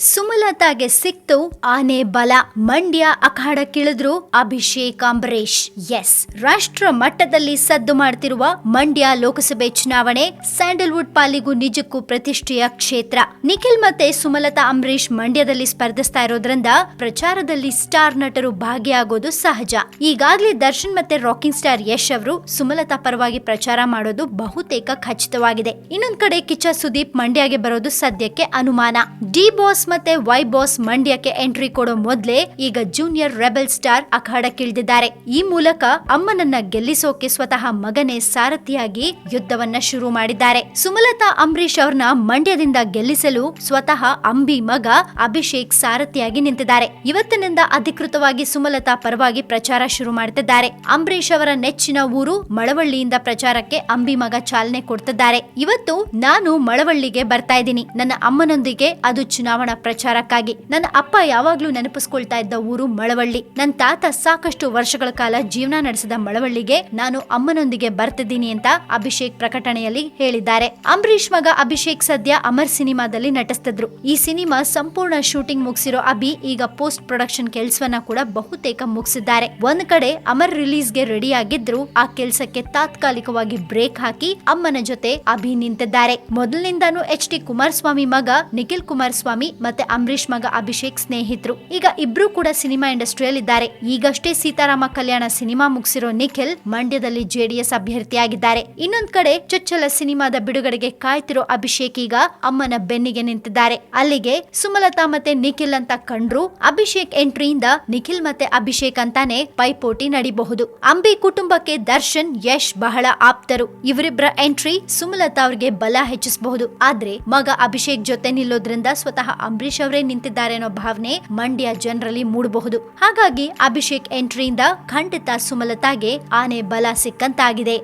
ಸುಮಲತಾಗೆ ಸಿಕ್ತು ಆನೆ ಬಲ. ಮಂಡ್ಯ ಅಖಾಡಕ್ಕಿಳಿದ್ರು ಅಭಿಷೇಕ್ ಅಂಬರೀಶ್ ಎಸ್. ರಾಷ್ಟ್ರ ಮಟ್ಟದಲ್ಲಿ ಸದ್ದು ಮಾಡ್ತಿರುವ ಮಂಡ್ಯ ಲೋಕಸಭೆ ಚುನಾವಣೆ ಸ್ಯಾಂಡಲ್ವುಡ್ ಪಾಲಿಗೂ ನಿಜಕ್ಕೂ ಪ್ರತಿಷ್ಠೆಯ ಕ್ಷೇತ್ರ. ನಿಖಿಲ್ ಮತ್ತೆ ಸುಮಲತಾ ಅಂಬರೀಶ್ ಮಂಡ್ಯದಲ್ಲಿ ಸ್ಪರ್ಧಿಸ್ತಾ ಇರೋದ್ರಿಂದ ಪ್ರಚಾರದಲ್ಲಿ ಸ್ಟಾರ್ ನಟರು ಭಾಗಿಯಾಗೋದು ಸಹಜ. ಈಗಾಗಲೇ ದರ್ಶನ್ ಮತ್ತೆ ರಾಕಿಂಗ್ ಸ್ಟಾರ್ ಯಶ್ ಅವರು ಸುಮಲತಾ ಪರವಾಗಿ ಪ್ರಚಾರ ಮಾಡೋದು ಬಹುತೇಕ ಖಚಿತವಾಗಿದೆ. ಇನ್ನೊಂದ್ ಕಡೆ ಕಿಚ್ಚ ಸುದೀಪ್ ಮಂಡ್ಯಗೆ ಬರೋದು ಸದ್ಯಕ್ಕೆ ಅನುಮಾನ. ಡಿ ಬಾಸ್ ಮತ್ತೆ ವೈ ಬಾಸ್ ಮಂಡ್ಯಕ್ಕೆ ಎಂಟ್ರಿ ಕೊಡೋ ಮೊದ್ಲೇ ಈಗ ಜೂನಿಯರ್ ರೆಬೆಲ್ ಸ್ಟಾರ್ ಅಖಾಡಕ್ಕಿಳಿದಿದ್ದಾರೆ. ಈ ಮೂಲಕ ಅಮ್ಮನನ್ನ ಗೆಲ್ಲಿಸೋಕೆ ಸ್ವತಃ ಮಗನೇ ಸಾರಥಿಯಾಗಿ ಯುದ್ಧವನ್ನ ಶುರು ಮಾಡಿದ್ದಾರೆ. ಸುಮಲತಾ ಅಂಬರೀಶ್ ಅವ್ರನ್ನ ಮಂಡ್ಯದಿಂದ ಗೆಲ್ಲಿಸಲು ಸ್ವತಃ ಅಂಬಿ ಮಗ ಅಭಿಷೇಕ್ ಸಾರಥಿಯಾಗಿ ನಿಂತಿದ್ದಾರೆ. ಇವತ್ತಿನಿಂದ ಅಧಿಕೃತವಾಗಿ ಸುಮಲತಾ ಪರವಾಗಿ ಪ್ರಚಾರ ಶುರು ಮಾಡ್ತಿದ್ದಾರೆ. ಅಂಬರೀಶ್ ಅವರ ನೆಚ್ಚಿನ ಊರು ಮಳವಳ್ಳಿಯಿಂದ ಪ್ರಚಾರಕ್ಕೆ ಅಂಬಿ ಮಗ ಚಾಲನೆ ಕೊಡ್ತಿದ್ದಾರೆ. ಇವತ್ತು ನಾನು ಮಳವಳ್ಳಿಗೆ ಬರ್ತಾ ಇದ್ದೀನಿ. ನನ್ನ ಅಮ್ಮನೊಂದಿಗೆ ಅದು ಚುನಾವಣಾ ಪ್ರಚಾರಕ್ಕಾಗಿ. ನನ್ನ ಅಪ್ಪ ಯಾವಾಗ್ಲೂ ನೆನಪಿಸ್ಕೊಳ್ತಾ ಇದ್ದ ಊರು ಮಳವಳ್ಳಿ. ನನ್ನ ತಾತ ಸಾಕಷ್ಟು ವರ್ಷಗಳ ಕಾಲ ಜೀವನ ನಡೆಸಿದ ಮಳವಳ್ಳಿಗೆ ನಾನು ಅಮ್ಮನೊಂದಿಗೆ ಬರ್ತಿದ್ದೀನಿ ಅಂತ ಅಭಿಷೇಕ್ ಪ್ರಕಟಣೆಯಲ್ಲಿ ಹೇಳಿದ್ದಾರೆ. ಅಂಬರೀಷ್ ಮಗ ಅಭಿಷೇಕ್ ಸದ್ಯ ಅಮರ್ ಸಿನಿಮಾದಲ್ಲಿ ನಟಿಸ್ತಿದ್ರು. ಈ ಸಿನಿಮಾ ಸಂಪೂರ್ಣ ಶೂಟಿಂಗ್ ಮುಗಿಸಿರೋ ಅಭಿ ಈಗ ಪೋಸ್ಟ್ ಪ್ರೊಡಕ್ಷನ್ ಕೆಲಸವನ್ನ ಕೂಡ ಬಹುತೇಕ ಮುಗಿಸಿದ್ದಾರೆ. ಒಂದ್ ಕಡೆ ಅಮರ್ ರಿಲೀಸ್ಗೆ ರೆಡಿ ಆಗಿದ್ರು ಆ ಕೆಲಸಕ್ಕೆ ತಾತ್ಕಾಲಿಕವಾಗಿ ಬ್ರೇಕ್ ಹಾಕಿ ಅಮ್ಮನ ಜೊತೆ ಅಭಿ ನಿಂತಿದ್ದಾರೆ. ಮೊದಲಿನಿಂದಾನು ಎಚ್ ಡಿ ಕುಮಾರಸ್ವಾಮಿ ಮಗ ನಿಖಿಲ್ ಕುಮಾರಸ್ವಾಮಿ ಮತ್ತೆ ಅಂಬರೀಶ್ ಮಗ ಅಭಿಷೇಕ್ ಸ್ನೇಹಿತರು. ಈಗ ಇಬ್ರು ಕೂಡ ಸಿನಿಮಾ ಇಂಡಸ್ಟ್ರಿಯಲ್ಲಿ ಇದ್ದಾರೆ ಈಗಷ್ಟೇ ಸೀತಾರಾಮ ಕಲ್ಯಾಣ ಸಿನಿಮಾ ಮುಗಿಸಿರೋ ನಿಖಿಲ್ ಮಂಡ್ಯದಲ್ಲಿ ಜೆಡಿಎಸ್ ಅಭ್ಯರ್ಥಿಯಾಗಿದ್ದಾರೆ. ಇನ್ನೊಂದ್ ಕಡೆ ಚೊಚ್ಚಲ ಸಿನಿಮಾದ ಬಿಡುಗಡೆಗೆ ಕಾಯ್ತಿರೋ ಅಭಿಷೇಕ್ ಈಗ ಅಮ್ಮನ ಬೆನ್ನಿಗೆ ನಿಂತಿದ್ದಾರೆ. ಅಲ್ಲಿಗೆ ಸುಮಲತಾ ಮತ್ತೆ ನಿಖಿಲ್ ಅಂತ ಕಂಡ್ರು. ಅಭಿಷೇಕ್ ಎಂಟ್ರಿಯಿಂದ ನಿಖಿಲ್ ಮತ್ತೆ ಅಭಿಷೇಕ್ ಅಂತಾನೆ ಪೈಪೋಟಿ ನಡಿಬಹುದು. ಅಂಬಿ ಕುಟುಂಬಕ್ಕೆ ದರ್ಶನ್, ಯಶ್ ಬಹಳ ಆಪ್ತರು. ಇವರಿಬ್ಬರ ಎಂಟ್ರಿ ಸುಮಲತಾ ಅವ್ರಿಗೆ ಬಲ ಹೆಚ್ಚಿಸಬಹುದು. ಆದ್ರೆ ಮಗ ಅಭಿಷೇಕ್ ಜೊತೆ ನಿಲ್ಲೋದ್ರಿಂದ ಸ್ವತಃ ಅಂಬರೀಶ್ ಅವರೇ ನಿಂತಿದ್ದಾರೆ ಅನ್ನೋ ಭಾವನೆ ಮಂಡ್ಯ ಜನರಲ್ಲಿ ಮೂಡಬಹುದು. ಹಾಗಾಗಿ ಅಭಿಷೇಕ್ ಎಂಟ್ರಿಯಿಂದ ಖಂಡಿತ ಸುಮಲತಾಗೆ ಆನೆ ಬಲ ಸಿಕ್ಕಂತಾಗಿದೆ.